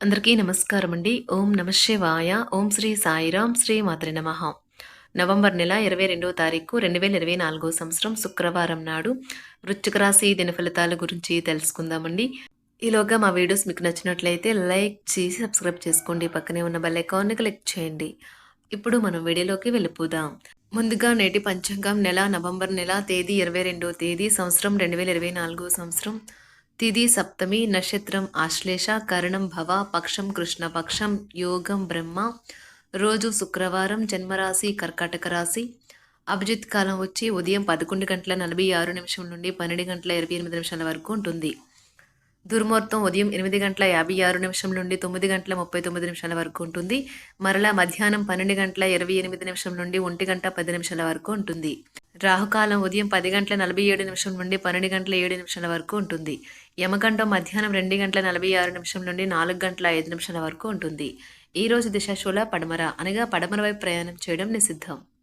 అందరికీ నమస్కారం అండి. ఓం నమ శివాయ. ఓం శ్రీ సాయిరాం శ్రీ మాత్రి నమ. నవంబర్ నెల ఇరవై రెండవ తారీఖు రెండు వేల ఇరవై నాలుగో సంవత్సరం శుక్రవారం నాడు వృశ్చిక రాశి దిన ఫలితాల గురించి తెలుసుకుందామండి. ఈలోగా మా వీడియోస్ మీకు నచ్చినట్లయితే లైక్ చేసి సబ్స్క్రైబ్ చేసుకోండి. పక్కనే ఉన్న బెల్ ఐకాన్ని క్లిక్ చేయండి. ఇప్పుడు మనం వీడియోలోకి వెళ్ళిపోదాం. ముందుగా నేటి పంచాంగం నెల నవంబర్ నెల తేదీ ఇరవై రెండో తేదీ సంవత్సరం రెండు వేల ఇరవై నాలుగో సంవత్సరం. తిది సప్తమి నక్షత్రం ఆశ్లేష కరణం భవ పక్షం కృష్ణ పక్షం యోగం బ్రహ్మ. రోజు శుక్రవారం జన్మరాశి కర్కాటక రాశి. అభిజిత్ కాలం వచ్చి ఉదయం పదకొండు గంటల నలభై ఆరు నిమిషం నుండి పన్నెండు గంటల ఇరవై ఎనిమిది నిమిషాల వరకు ఉంటుంది. దుర్ముహూర్తం ఉదయం ఎనిమిది గంటల యాభై ఆరు నిమిషం నుండి తొమ్మిది గంటల ముప్పై తొమ్మిది నిమిషాల వరకు ఉంటుంది. మరలా మధ్యాహ్నం పన్నెండు గంటల ఇరవై ఎనిమిది నిమిషం నుండి ఒంటి గంట పది నిమిషాల వరకు ఉంటుంది. రాహుకాలం ఉదయం పది గంటల నలభై ఏడు నిమిషం నుండి పన్నెండు గంటల ఏడు నిమిషాల వరకు ఉంటుంది. యమగండం మధ్యాహ్నం రెండు గంటల నలభై ఆరు నిమిషం నుండి నాలుగు గంటల ఐదు నిమిషాల వరకు ఉంటుంది. ఈ రోజు దిశాశూల పడమర అనగా పడమర వైపు ప్రయాణం చేయడం నిషిద్ధం.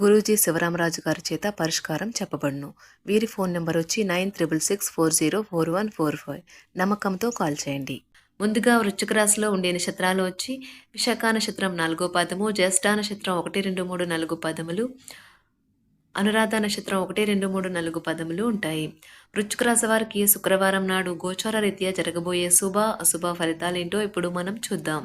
గురూజీ శివరామరాజు గారి చేత పరిష్కారం చెప్పబడును. వీరి ఫోన్ నెంబర్ వచ్చి nine triple six four zero four one four five. నమ్మకంతో కాల్ చేయండి. ముందుగా వృశ్చిక రాశిలో ఉండే నక్షత్రాలు వచ్చి విశాఖ నక్షత్రం నాలుగో పదము జ్యేష్ఠ నక్షత్రం ఒకటి రెండు మూడు నాలుగు పదములు అనురాధ నక్షత్రం ఒకటి రెండు మూడు నాలుగు పదములు ఉంటాయి. వృశ్చిక రాశి వారికి శుక్రవారం నాడు గోచార రీత్యా జరగబోయే శుభ అశుభ ఫలితాలేంటో ఇప్పుడు మనం చూద్దాం.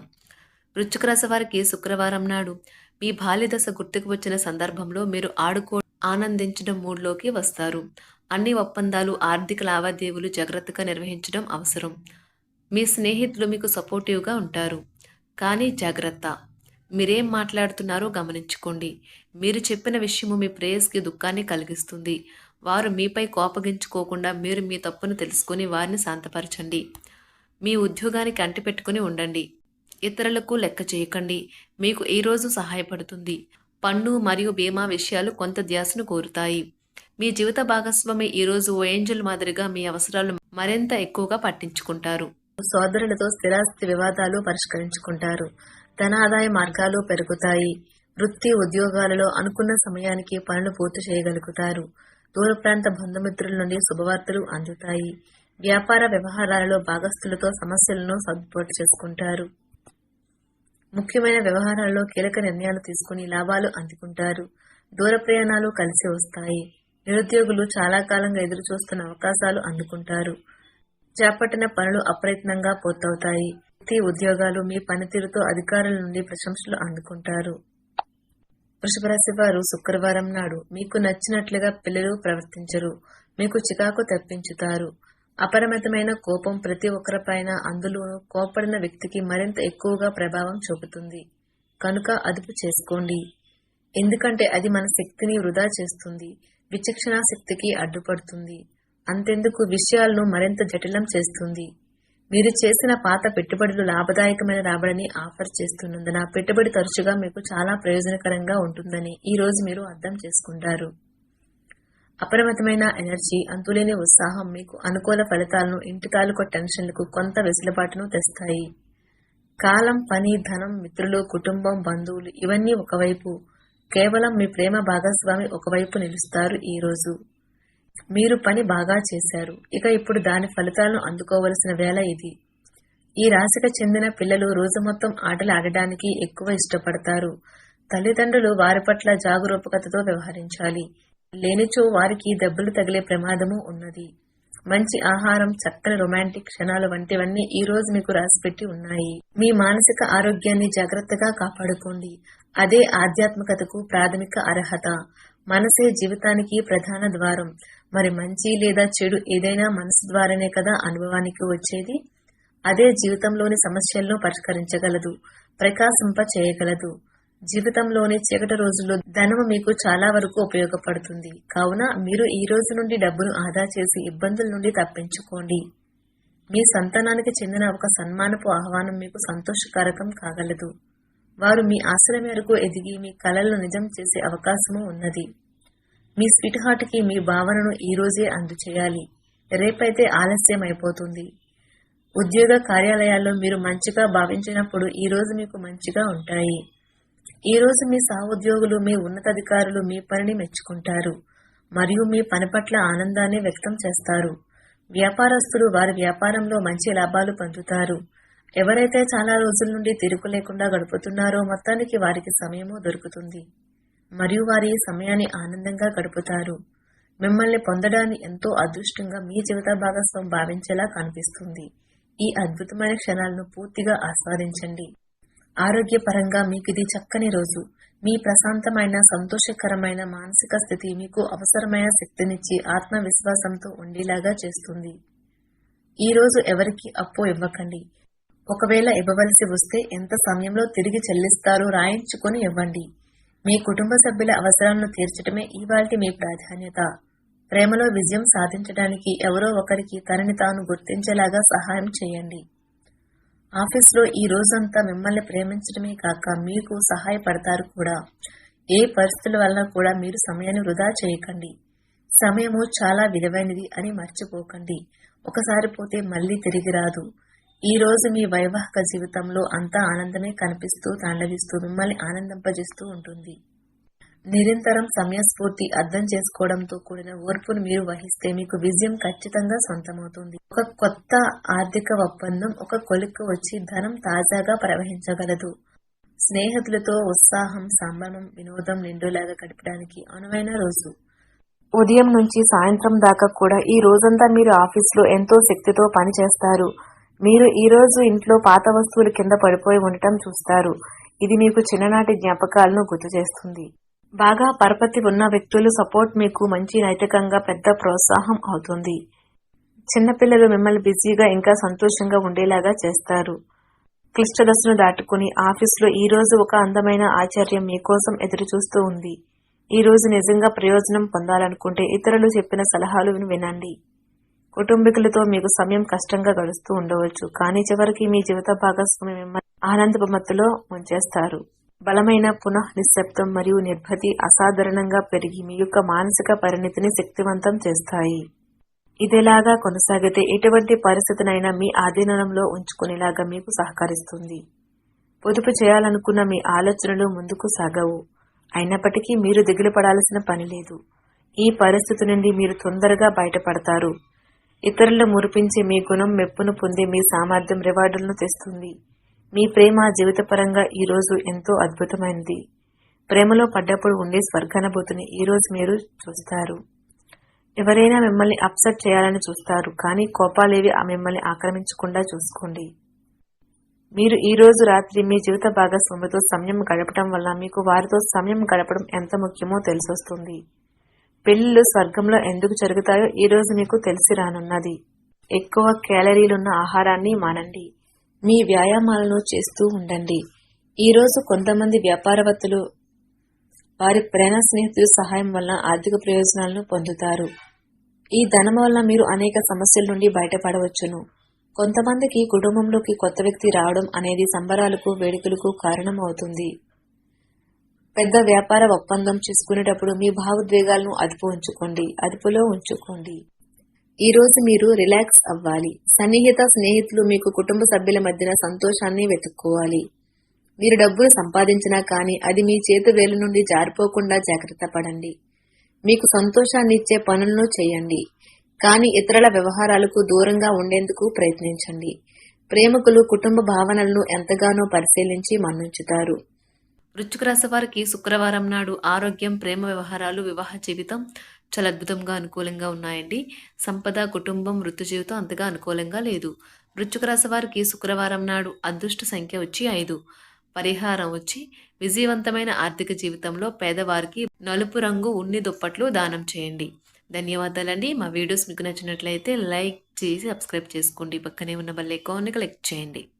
వృశ్చిక రాశి వారికి శుక్రవారం నాడు మీ బాల్యదశ గుర్తుకు వచ్చిన సందర్భంలో మీరు ఆడుకో ఆనందించడం మూడ్లోకి వస్తారు. అన్ని ఒప్పందాలు ఆర్థిక లావాదేవీలు జాగ్రత్తగా నిర్వహించడం అవసరం. మీ స్నేహితులు మీకు సపోర్టివ్గా ఉంటారు. కానీ జాగ్రత్త. మీరేం మాట్లాడుతున్నారో గమనించుకోండి. మీరు చెప్పిన విషయము మీ ప్రేయస్కి దుఃఖాన్ని కలిగిస్తుంది. వారు మీపై కోపగించుకోకుండా మీరు మీ తప్పును తెలుసుకుని వారిని శాంతపరచండి. మీ ఉద్యోగానికి అంటిపెట్టుకుని ఉండండి. ఇతరులకు లెక్క చేయకండి. మీకు ఈ రోజు సహాయపడుతుంది? పన్ను మరియు బీమా విషయాలు కొంత ధ్యాసను కోరుతాయి. మీ జీవిత భాగస్వామి ఈ రోజు ఓ ఏంజల్ మాదిరిగా మీ అవసరాలు మరింత ఎక్కువగా పట్టించుకుంటారు. సోదరులతో స్థిరాస్తి వివాదాలు పరిష్కరించుకుంటారు. ధనాదాయ మార్గాలు పెరుగుతాయి. వృత్తి ఉద్యోగాలలో అనుకున్న సమయానికి పనులు పూర్తి చేయగలుగుతారు. దూర ప్రాంత బంధుమిత్రుల నుండి శుభవార్తలు అందుతాయి. వ్యాపార వ్యవహారాలలో భాగస్థులతో సమస్యలను సర్దుబాటు చేసుకుంటారు. ముఖ్యమైన వ్యవహారాల్లో కీలక నిర్ణయాలు తీసుకుని లాభాలు అందుకుంటారు. దూర ప్రయాణాలు కలిసి వస్తాయి. నిరుద్యోగులు చాలా కాలంగా ఎదురు చూస్తున్న అవకాశాలు అందుకుంటారు. చేపట్టిన పనులు అప్రయత్నంగా పూర్తవుతాయి. వృత్తి ఉద్యోగాలు మీ పనితీరుతో అధికారుల నుండి ప్రశంసలు అందుకుంటారు. వృషభరాశి వారు శుక్రవారం నాడు మీకు నచ్చినట్లుగా పిల్లలు ప్రవర్తించరు. మీకు చికాకు తప్పించుతారు. అపరిమితమైన కోపం ప్రతి ఒక్కరిపైన అందులోనూ కోపడిన వ్యక్తికి మరింత ఎక్కువగా ప్రభావం చూపుతుంది. కనుక అదుపు చేసుకోండి. ఎందుకంటే అది మన శక్తిని వృధా చేస్తుంది. విచక్షణా శక్తికి అడ్డుపడుతుంది. అంతెందుకు విషయాలను మరింత జటిలం చేస్తుంది. మీరు చేసిన పాత పెట్టుబడులు లాభదాయకమైన రాబడిని ఆఫర్ చేస్తున్నందున పెట్టుబడి తరచుగా మీకు చాలా ప్రయోజనకరంగా ఉంటుందని ఈ రోజు మీరు అర్థం చేసుకుంటారు. అపరిమితమైన ఎనర్జీ అంతులేని ఉత్సాహం మీకు అనుకూల ఫలితాలను ఇంటి తాలూకు టెన్షన్లకు కొంత వెసులుబాటును తెస్తాయి. కాలం పని ధనం మిత్రులు కుటుంబం బంధువులు ఇవన్నీ ఒకవైపు. కేవలం మీ ప్రేమ భాగస్వామి ఒకవైపు నిలుస్తారు ఈ రోజు. మీరు పని బాగా చేశారు. ఇక ఇప్పుడు దాని ఫలితాలను అందుకోవలసిన వేళ ఇది. ఈ రాశికి చెందిన పిల్లలు రోజు మొత్తం ఆటలు ఆడడానికి ఎక్కువ ఇష్టపడతారు. తల్లిదండ్రులు వారి పట్ల జాగరూకతతో వ్యవహరించాలి. లేనిచో వారికి దెబ్బలు తగిలే ప్రమాదము ఉన్నది. మంచి ఆహారం చక్కని రొమాంటిక్ క్షణాలు వంటివన్నీ ఈ రోజు మీకు రాసిపెట్టి ఉన్నాయి. మీ మానసిక ఆరోగ్యాన్ని జాగ్రత్తగా కాపాడుకోండి. అదే ఆధ్యాత్మికతకు ప్రాథమిక అర్హత. మనసే జీవితానికి ప్రధాన ద్వారం. మరి మంచి లేదా చెడు ఏదైనా మనసు ద్వారానే కదా అనుభవానికి వచ్చేది? అదే జీవితంలోని సమస్యలను పరిష్కరించగలదు. ప్రకాశింప చేయగలదు జీవితంలోని చీకటి రోజుల్లో ధనము మీకు చాలా వరకు ఉపయోగపడుతుంది. కావున మీరు ఈ రోజు నుండి డబ్బును ఆదా చేసి ఇబ్బందుల నుండి తప్పించుకోండి. మీ సంతానానికి చెందిన ఒక సన్మానపు ఆహ్వానం మీకు సంతోషకారకం కాగలదు. వారు మీ ఆశల మేరకు ఎదిగి మీ కలలను నిజం చేసే అవకాశము ఉన్నది. మీ స్వీట్ హార్ట్కి మీ భావనను ఈ రోజే అందచేయాలి. రేపైతే ఆలస్యం అయిపోతుంది ఉద్యోగ కార్యాలయాల్లో మీరు మంచిగా భావించినప్పుడు ఈ రోజు మీకు మంచిగా ఉంటాయి. ఈ రోజు మీ సహోద్యోగులు మీ ఉన్నతాధికారులు మీ పనిని మెచ్చుకుంటారు మరియు మీ పని పట్ల ఆనందాన్ని వ్యక్తం చేస్తారు. వ్యాపారస్తులు వారి వ్యాపారంలో మంచి లాభాలు పొందుతారు. ఎవరైతే చాలా రోజుల నుండి తిరుగు లేకుండా గడుపుతున్నారో మొత్తానికి వారికి సమయము దొరుకుతుంది. మరియు వారి సమయాన్ని ఆనందంగా గడుపుతారు. మిమ్మల్ని పొందడాన్ని ఎంతో అదృష్టంగా మీ జీవిత భాగస్వామి భావించేలా కనిపిస్తుంది. ఈ అద్భుతమైన క్షణాలను పూర్తిగా ఆస్వాదించండి. ఆరోగ్యపరంగా మీకు ఇది చక్కని రోజు. మీ ప్రశాంతమైన సంతోషకరమైన మానసిక స్థితి మీకు అవసరమైన శక్తినిచ్చి ఆత్మవిశ్వాసంతో ఉండేలాగా చేస్తుంది. ఈ రోజు ఎవరికి అప్పు ఇవ్వకండి. ఒకవేళ ఇవ్వవలసి వస్తే ఎంత సమయంలో తిరిగి చెల్లిస్తారో రాయించుకొని ఇవ్వండి. మీ కుటుంబ సభ్యుల అవసరాలను తీర్చడమే ఇవాల్టి మీ ప్రాధాన్యత. ప్రేమలో విజయం సాధించడానికి ఎవరో ఒకరికి తనని తాను గుర్తించేలాగా సహాయం చేయండి. ఆఫీస్లో ఈ రోజంతా మిమ్మల్ని ప్రేమించడమే కాక మీకు సహాయపడతారు కూడా. ఏ పరిస్థితుల వలన కూడా మీరు సమయాన్ని వృధా చేయకండి. సమయము చాలా విలువైనది అని మర్చిపోకండి. ఒకసారి పోతే మళ్ళీ తిరిగి రాదు. ఈ రోజు మీ వైవాహిక జీవితంలో అంతా ఆనందమే కనిపిస్తూ తాండవిస్తూ మిమ్మల్ని ఆనందింపజేస్తూ ఉంటుంది. నిరంతరం సమయస్ఫూర్తి అర్థం చేసుకోవడంతో కూడిన ఓర్పును మీరు వహిస్తే మీకు విజయం ఖచ్చితంగా సొంతమవుతుంది. ఒక కొత్త ఆర్థిక ఒప్పందం ఒక కొలిక్కు వచ్చి ధనం తాజాగా ప్రవహించగలదు. స్నేహితులతో ఉత్సాహం సంబరం వినోదం నిండులాగా గడపడానికి అనువైన రోజు. ఉదయం నుంచి సాయంత్రం దాకా కూడా ఈ రోజంతా మీరు ఆఫీస్లో ఎంతో శక్తితో పనిచేస్తారు. మీరు ఈ రోజు ఇంట్లో పాత వస్తువులు కింద పడిపోయి ఉండటం చూస్తారు. ఇది మీకు చిన్ననాటి జ్ఞాపకాలను గుర్తు చేస్తుంది బాగా పరపతి ఉన్న వ్యక్తులు సపోర్ట్ మీకు మంచి నైతికంగా పెద్ద ప్రోత్సాహం అవుతుంది. చిన్నపిల్లలు మిమ్మల్ని బిజీగా ఇంకా సంతోషంగా ఉండేలాగా చేస్తారు. క్లిష్ట దశను దాటుకుని ఆఫీసులో ఈ రోజు ఒక అందమైన ఆచార్యం మీకోసం ఎదురుచూస్తూ ఉంది. ఈ రోజు నిజంగా ప్రయోజనం పొందాలనుకుంటే ఇతరులు చెప్పిన సలహాలు వినండి. కుటుంబీకులతో మీకు సమయం కష్టంగా గడుస్తూ ఉండవచ్చు కానీ చివరికి మీ జీవిత భాగస్వామి మిమ్మల్ని ఆనందపమత్తులో ఉంచేస్తారు బలమైన పునః నిశ్శబ్దం మరియు నిర్భతి అసాధారణంగా పెరిగి మీ యొక్క మానసిక పరిణితిని శక్తివంతం చేస్తాయి. ఇదేలాగా కొనసాగితే ఎటువంటి పరిస్థితినైనా మీ ఆధీనంలో ఉంచుకునేలాగా మీకు సహకరిస్తుంది. పొదుపు చేయాలనుకున్న మీ ఆలోచనలు ముందుకు సాగవు. అయినప్పటికీ మీరు దిగులు పడాల్సిన పని లేదు. ఈ పరిస్థితి నుండి మీరు తొందరగా బయటపడతారు. ఇతరులు మురిపించి మీ గుణం మెప్పును పొంది మీ సామర్థ్యం రివార్డులను తెస్తుంది. మీ ప్రేమ జీవితపరంగా ఈరోజు ఎంతో అద్భుతమైనది ప్రేమలో పడ్డప్పుడు ఉండే స్వర్గానుభూతిని ఈరోజు మీరు చూస్తారు. ఎవరైనా మిమ్మల్ని అప్సెట్ చేయాలని చూస్తారు కానీ కోపాలేవి ఆ మిమ్మల్ని ఆక్రమించకుండా చూసుకోండి. మీరు ఈ రోజు రాత్రి మీ జీవిత భాగస్వామితో సమయం గడపడం వల్ల మీకు వారితో సమయం గడపడం ఎంత ముఖ్యమో తెలిసొస్తుంది. పెళ్ళిళ్ళు స్వర్గంలో ఎందుకు జరుగుతాయో ఈ రోజు మీకు తెలిసి రానున్నది. ఎక్కువ క్యాలరీలున్న ఆహారాన్ని మానండి. మీ వ్యాయామాలను చేస్తూ ఉండండి. ఈరోజు కొంతమంది వ్యాపారవత్తులు వారి ప్రేమ స్నేహితులు సహాయం వల్ల ఆర్థిక ప్రయోజనాలను పొందుతారు. ఈ ధనం వల్ల మీరు అనేక సమస్యల నుండి బయటపడవచ్చును. కొంతమందికి కుటుంబంలోకి కొత్త వ్యక్తి రావడం అనేది సంబరాలకు వేడుకలకు కారణం అవుతుంది పెద్ద వ్యాపార ఒప్పందం చేసుకునేటప్పుడు మీ భావోద్వేగాలను అదుపు ఉంచుకోండి. అదుపులో ఉంచుకోండి. ఈ రోజు మీరు రిలాక్స్ అవ్వాలి. సన్నిహిత స్నేహితులు మీకు కుటుంబ సభ్యుల మధ్యన సంతోషాన్ని వెతుక్కోవాలి. మీరు డబ్బులు సంపాదించినా కానీ అది మీ చేతి వేలు నుండి జారిపోకుండా జాగ్రత్త పడండి. మీకు సంతోషాన్ని ఇచ్చే పనులను చేయండి. కానీ ఇతరుల వ్యవహారాలకు దూరంగా ఉండేందుకు ప్రయత్నించండి. ప్రేమికులు కుటుంబ భావనలను ఎంతగానో పరిశీలించి మన్నించుతారు. వృశ్చిక రాశి వారికి శుక్రవారం నాడు ఆరోగ్యం ప్రేమ వ్యవహారాలు వివాహ జీవితం చాలా అద్భుతంగా అనుకూలంగా ఉన్నాయండి. సంపద కుటుంబం వృత్తి జీవితం అంతగా అనుకూలంగా లేదు. వృశ్చిక రాశి వారికి శుక్రవారం నాడు అదృష్ట సంఖ్య వచ్చి ఐదు. పరిహారం వచ్చి విజయవంతమైన ఆర్థిక జీవితంలో పేదవారికి నలుపు రంగు ఉన్ని దుప్పట్లు దానం చేయండి. ధన్యవాదాలండి. మా వీడియోస్ మీకు నచ్చినట్లయితే లైక్ చేసి సబ్స్క్రైబ్ చేసుకోండి. పక్కనే ఉన్న బెల్ ఐకాన్ని క్లిక్ చేయండి.